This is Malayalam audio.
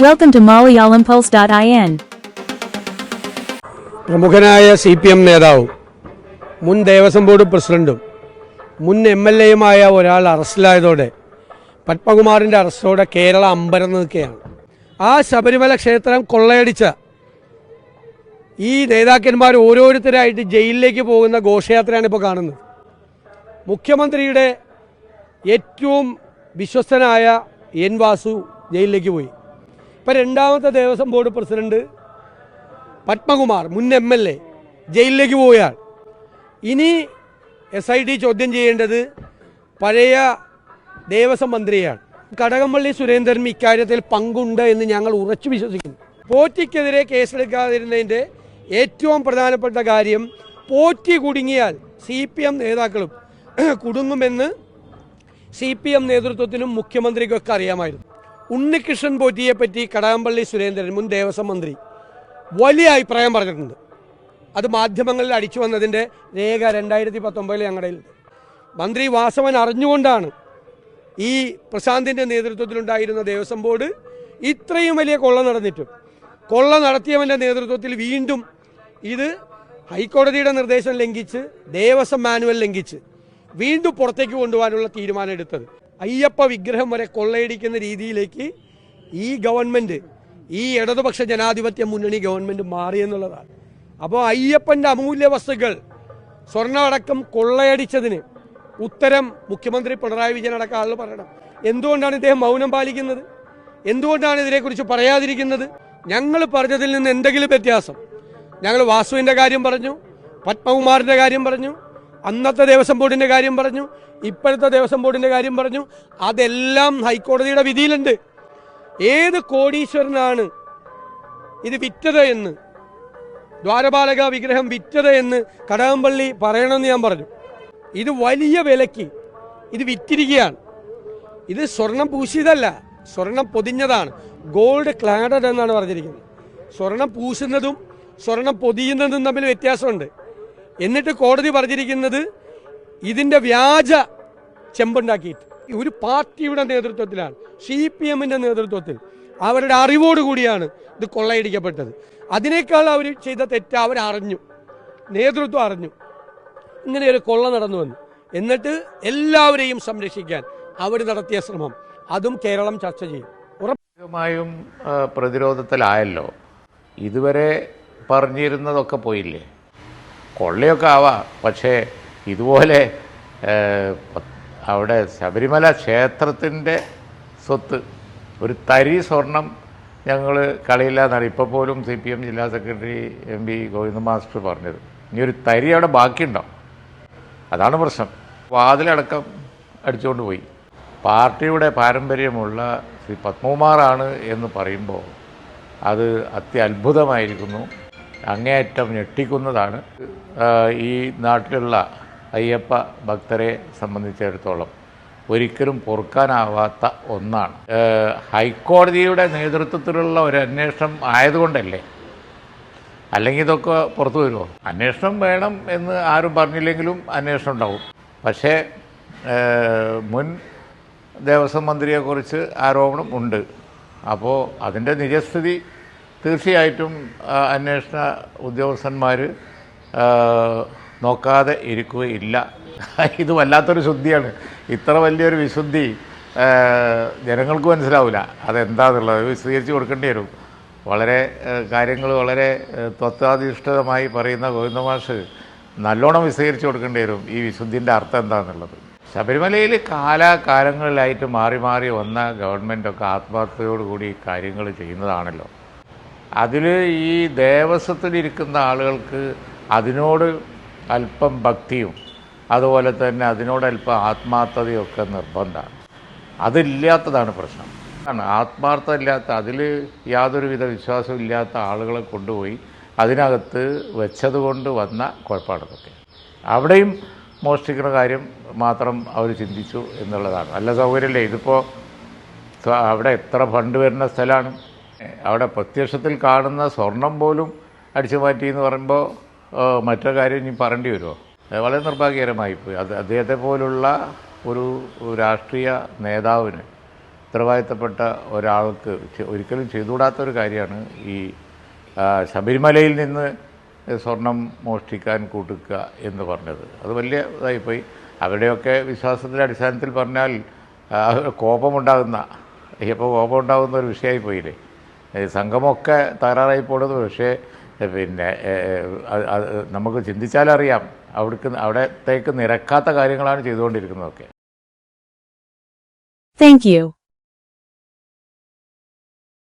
Welcome to MalayalamPulse.in. പ്രമുഖനായ സി പി എം നേതാവും മുൻ ദേവസ്വം ബോർഡ് പ്രസിഡന്റും മുൻ എം എൽ എയുമായ ഒരാൾ അറസ്റ്റിലായതോടെ പത്മകുമാറിന്റെ അറസ്റ്റോടെ കേരളം അമ്പരം നിൽക്കുകയാണ്. ആ ശബരിമല ക്ഷേത്രം കൊള്ളയടിച്ച ഈ നേതാക്കന്മാർ ഓരോരുത്തരായിട്ട് ജയിലിലേക്ക് പോകുന്ന ഘോഷയാത്രയാണ് ഇപ്പോൾ കാണുന്നത്. മുഖ്യമന്ത്രിയുടെ ഏറ്റവും വിശ്വസ്തനായ എൻ വാസു ജയിലിലേക്ക് പോയി. ഇപ്പം രണ്ടാമത്തെ ദേവസ്വം ബോർഡ് പ്രസിഡന്റ് പത്മകുമാർ മുൻ എം എൽ എ ജയിലിലേക്ക് പോവുകയാണ്. ഇനി എസ് ഐ ടി ചോദ്യം ചെയ്യേണ്ടത് പഴയ ദേവസ്വം മന്ത്രിയാണ്. കടകംപള്ളി സുരേന്ദ്രൻ ഇക്കാര്യത്തിൽ പങ്കുണ്ട് എന്ന് ഞങ്ങൾ ഉറച്ചു വിശ്വസിക്കുന്നു. പോറ്റിക്കെതിരെ കേസെടുക്കാതിരുന്നതിന്റെ ഏറ്റവും പ്രധാനപ്പെട്ട കാര്യം പോറ്റി കുടുങ്ങിയാൽ സി പി എം നേതാക്കളും കുടുങ്ങുമെന്ന് സി പി എം നേതൃത്വത്തിനും മുഖ്യമന്ത്രിക്കൊക്കെ അറിയാമായിരുന്നു. ഉണ്ണികൃഷ്ണൻ പോറ്റിയെ പറ്റി കടകംപള്ളി സുരേന്ദ്രൻ മുൻ ദേവസ്വം മന്ത്രി വലിയ അഭിപ്രായം പറഞ്ഞിട്ടുണ്ട്. അത് മാധ്യമങ്ങളിൽ അടിച്ചു വന്നതിന്റെ രേഖ രണ്ടായിരത്തി പത്തൊമ്പതിൽ ഞങ്ങളുടെ മന്ത്രി വാസവൻ അറിഞ്ഞുകൊണ്ടാണ് ഈ പ്രശാന്തിന്റെ നേതൃത്വത്തിലുണ്ടായിരുന്ന ദേവസ്വം ബോർഡ് ഇത്രയും വലിയ കൊള്ള നടന്നിട്ടും കൊള്ള നടത്തിയവന്റെ നേതൃത്വത്തിൽ വീണ്ടും ഇത് ഹൈക്കോടതിയുടെ നിർദ്ദേശം ലംഘിച്ച് ദേവസ്വം മാനുവൽ ലംഘിച്ച് വീണ്ടും പുറത്തേക്ക് കൊണ്ടുപോകാനുള്ള തീരുമാനം എടുത്തത്. അയ്യപ്പ വിഗ്രഹം വരെ കൊള്ളയടിക്കുന്ന രീതിയിലേക്ക് ഈ ഗവൺമെന്റ് ഈ ഇടതുപക്ഷ ജനാധിപത്യ മുന്നണി ഗവൺമെന്റ് മാറിയെന്നുള്ളതാണ് അപ്പോൾ അയ്യപ്പന്റെ അമൂല്യ വസ്തുക്കൾ സ്വർണമടക്കം കൊള്ളയടിച്ചതിന് ഉത്തരം മുഖ്യമന്ത്രി പിണറായി വിജയൻ അടക്കം ആളുകൾ പറയണം. എന്തുകൊണ്ടാണ് ഇദ്ദേഹം മൗനം പാലിക്കുന്നത്? എന്തുകൊണ്ടാണ് ഇതിനെക്കുറിച്ച് പറയാതിരിക്കുന്നത്? ഞങ്ങൾ പറഞ്ഞതിൽ നിന്ന് എന്തെങ്കിലും വ്യത്യാസം? ഞങ്ങൾ വാസുവിന്റെ കാര്യം പറഞ്ഞു പത്മകുമാറിന്റെ കാര്യം പറഞ്ഞു അന്നത്തെ ദേവസ്വം ബോർഡിന്റെ കാര്യം പറഞ്ഞു ഇപ്പോഴത്തെ ദേവസ്വം ബോർഡിന്റെ കാര്യം പറഞ്ഞു. അതെല്ലാം ഹൈക്കോടതിയുടെ വിധിയിലുണ്ട്. ഏത് കോടീശ്വരനാണ് ഇത് വിറ്റത് എന്ന്? ദ്വാരപാലക വിഗ്രഹം വിറ്റത് എന്ന് കടകംപള്ളി പറയണമെന്ന് ഞാൻ പറഞ്ഞു. ഇത് വലിയ വിലയ്ക്ക് ഇത് വിറ്റിരിക്കുകയാണ്. ഇത് സ്വർണം പൂശിയതല്ല സ്വർണം പൊതിഞ്ഞതാണ്. ഗോൾഡ് ക്ലാഡഡ് എന്നാണ് പറഞ്ഞിരിക്കുന്നത്. സ്വർണം പൂശുന്നതും സ്വർണം പൊതിയുന്നതും തമ്മിൽ വ്യത്യാസമുണ്ട്. എന്നിട്ട് കോടതി പറഞ്ഞിരിക്കുന്നത് ഇതിന്റെ വ്യാജ ചെമ്പുണ്ടാക്കിയിട്ട്. ഒരു പാർട്ടിയുടെ നേതൃത്വത്തിലാണ് സി പി എമ്മിന്റെ നേതൃത്വത്തിൽ. അവരുടെ അറിവോടുകൂടിയാണ് ഇത് കൊള്ളയടിക്കപ്പെട്ടത്. അതിനേക്കാൾ അവർ ചെയ്ത തെറ്റ് അവരറിഞ്ഞു നേതൃത്വം അറിഞ്ഞു. ഇങ്ങനെ ഒരു കൊള്ള നടന്നു വന്നു. എന്നിട്ട് എല്ലാവരെയും സംരക്ഷിക്കാൻ അവർ നടത്തിയ ശ്രമം. അതും കേരളം ചർച്ച ചെയ്യും. ഉറപ്പായും പ്രതിരോധത്തിലായല്ലോ. ഇതുവരെ പറഞ്ഞിരുന്നതൊക്കെ പോയില്ലേ? കൊള്ളയൊക്കെ ആവാം. പക്ഷേ ഇതുപോലെ അവിടെ ശബരിമല ക്ഷേത്രത്തിന്റെ സ്വത്ത് ഒരു തരി സ്വർണം ഞങ്ങൾ കളിയില്ലാന്നാണ്. ഇപ്പോൾ പോലും സി പി എം ജില്ലാ secretary M P Govinda master പറഞ്ഞത്. ഇനി ഒരു തരി അവിടെ ബാക്കിയുണ്ടോ അതാണ് പ്രശ്നം. വാതിലടക്കം അടിച്ചുകൊണ്ട് പോയി. പാർട്ടിയുടെ പാരമ്പര്യമുള്ള ശ്രീ പത്മകുമാറാണ് എന്ന് പറയുമ്പോൾ അത് അത്യത്ഭുതമായിരിക്കുന്നു. അങ്ങേയറ്റം ഞെട്ടിക്കുന്നതാണ്. ഈ നാട്ടിലുള്ള അയ്യപ്പ ഭക്തരെ സംബന്ധിച്ചിടത്തോളം ഒരിക്കലും പൊറുക്കാനാവാത്ത ഒന്നാണ്. ഹൈക്കോടതിയുടെ നേതൃത്വത്തിലുള്ള ഒരു അന്വേഷണം ആയതുകൊണ്ടല്ലേ? അല്ലെങ്കിൽ ഇതൊക്കെ പുറത്തു വരുമോ? അന്വേഷണം വേണം എന്ന് ആരും പറഞ്ഞില്ലെങ്കിലും അന്വേഷണം ഉണ്ടാവും. പക്ഷേ മുൻ ദേവസ്വം മന്ത്രിയെക്കുറിച്ച് ആരോപണം ഉണ്ട്. അപ്പോൾ അതിന്റെ നിജസ്ഥിതി തീർച്ചയായിട്ടും അന്വേഷണ ഉദ്യോഗസ്ഥന്മാർ നോക്കാതെ ഇരിക്കുകയില്ല. ഇത് വല്ലാത്തൊരു ശുദ്ധിയാണ്. ഇത്ര വലിയൊരു വിശുദ്ധി ജനങ്ങൾക്ക് മനസ്സിലാവില്ല അതെന്താന്നുള്ളത് വിശദീകരിച്ച് കൊടുക്കേണ്ടി വരും. വളരെ കാര്യങ്ങൾ വളരെ തത്വാധിഷ്ഠിതമായി പറയുന്ന ഗോവിന്ദമാഷ് നല്ലോണം വിശദീകരിച്ച് കൊടുക്കേണ്ടി വരും ഈ വിശുദ്ധിന്റെ അർത്ഥം എന്താണെന്നുള്ളത് ശബരിമലയിൽ കാലാകാലങ്ങളിലായിട്ട് മാറി മാറി വന്ന ഗവൺമെന്റൊക്കെ ആത്മാർത്ഥതയോടുകൂടി കാര്യങ്ങൾ ചെയ്യുന്നതാണല്ലോ. അതിൽ ഈ ദേവസ്വത്തിലിരിക്കുന്ന ആളുകൾക്ക് അതിനോട് അല്പം ഭക്തിയും അതുപോലെ തന്നെ അതിനോട് അല്പം ആത്മാർത്ഥതയൊക്കെ നിർബന്ധമാണ്. അതില്ലാത്തതാണ് പ്രശ്നം. ആണ് ആത്മാർത്ഥത ഇല്ലാത്ത അതിൽ യാതൊരുവിധ വിശ്വാസവും ഇല്ലാത്ത ആളുകളെ കൊണ്ടുപോയി അതിനകത്ത് വെച്ചതുകൊണ്ട് വന്ന കുഴപ്പമാണതൊക്കെ അവിടെയും മോഷ്ടിക്കുന്ന കാര്യം മാത്രം അവർ ചിന്തിച്ചു എന്നുള്ളതാണ്. നല്ല സൗകര്യമല്ലേ? ഇതിപ്പോൾ അവിടെ എത്ര ഫണ്ട് വരുന്ന സ്ഥലമാണ്? അവിടെ പ്രത്യക്ഷത്തിൽ കാണുന്ന സ്വർണം പോലും അടിച്ചു മാറ്റി എന്ന് പറയുമ്പോൾ മറ്റൊരു കാര്യം ഇനി പറയേണ്ടി വരുമോ? വളരെ നിർഭാഗ്യകരമായിപ്പോയി അത് അദ്ദേഹത്തെ പോലുള്ള ഒരു രാഷ്ട്രീയ നേതാവിന് ഉത്തരവാദിത്തപ്പെട്ട ഒരാൾക്ക് ഒരിക്കലും ചെയ്തുകൂടാത്ത ഒരു കാര്യമാണ് ഈ ശബരിമലയിൽ നിന്ന് സ്വർണം മോഷ്ടിക്കാൻ കൂട്ടുക എന്ന് പറഞ്ഞത്. അത് വലിയ ഇതായിപ്പോയി അവരുടെയൊക്കെ വിശ്വാസത്തിന്റെ അടിസ്ഥാനത്തിൽ പറഞ്ഞാൽ കോപമുണ്ടാകുന്ന ഇപ്പോൾ കോപമുണ്ടാകുന്ന ഒരു വിഷയമായി പോയില്ലേ? സംഘമൊക്കെ തകരാറായി പോണത് പക്ഷേ പിന്നെ നമുക്ക് ചിന്തിച്ചാലറിയാം അവിടേക്ക് അവിടത്തേക്ക് നിരക്കാത്ത കാര്യങ്ങളാണ് ചെയ്തുകൊണ്ടിരിക്കുന്നതൊക്കെ താങ്ക് you.